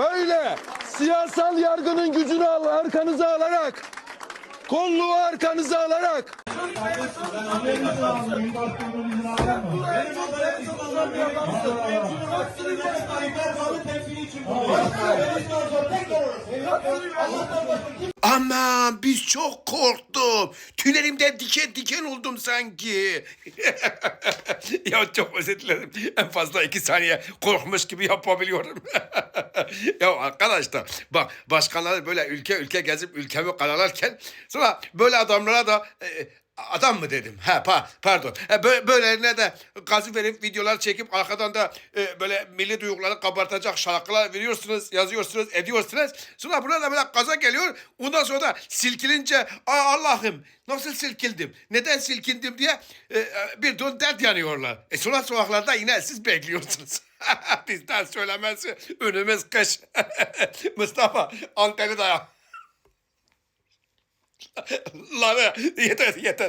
öyle. Siyasal yargının gücünü al, arkanıza alarak. Kolluğu arkanıza alarak. Aman biz çok korktum. Tünelimde diken diken oldum sanki. ya çok özür. En fazla iki saniye korkmuş gibi yapabiliyorum. ya arkadaşlar bak başkanlar böyle ülke ülke gezip ülkemi karalarken sonra böyle adamlara da e, adam mı dedim? Ha pa, pardon. E, böyle, böylelerine de gazı verip videolar çekip arkadan da e, böyle milli duyguları kabartacak şarkılar veriyorsunuz, yazıyorsunuz, ediyorsunuz. Sonra buna da böyle gaza geliyor. Ondan sonra da silkilince Aa, Allah'ım nasıl silkildim, neden silkindim diye e, e, bir don dert yanıyorlar. E sonra sokaklarda yine siz bekliyorsunuz. Bizden söylemesi önümüz kış. Mustafa anteni. Lara yeter yeter.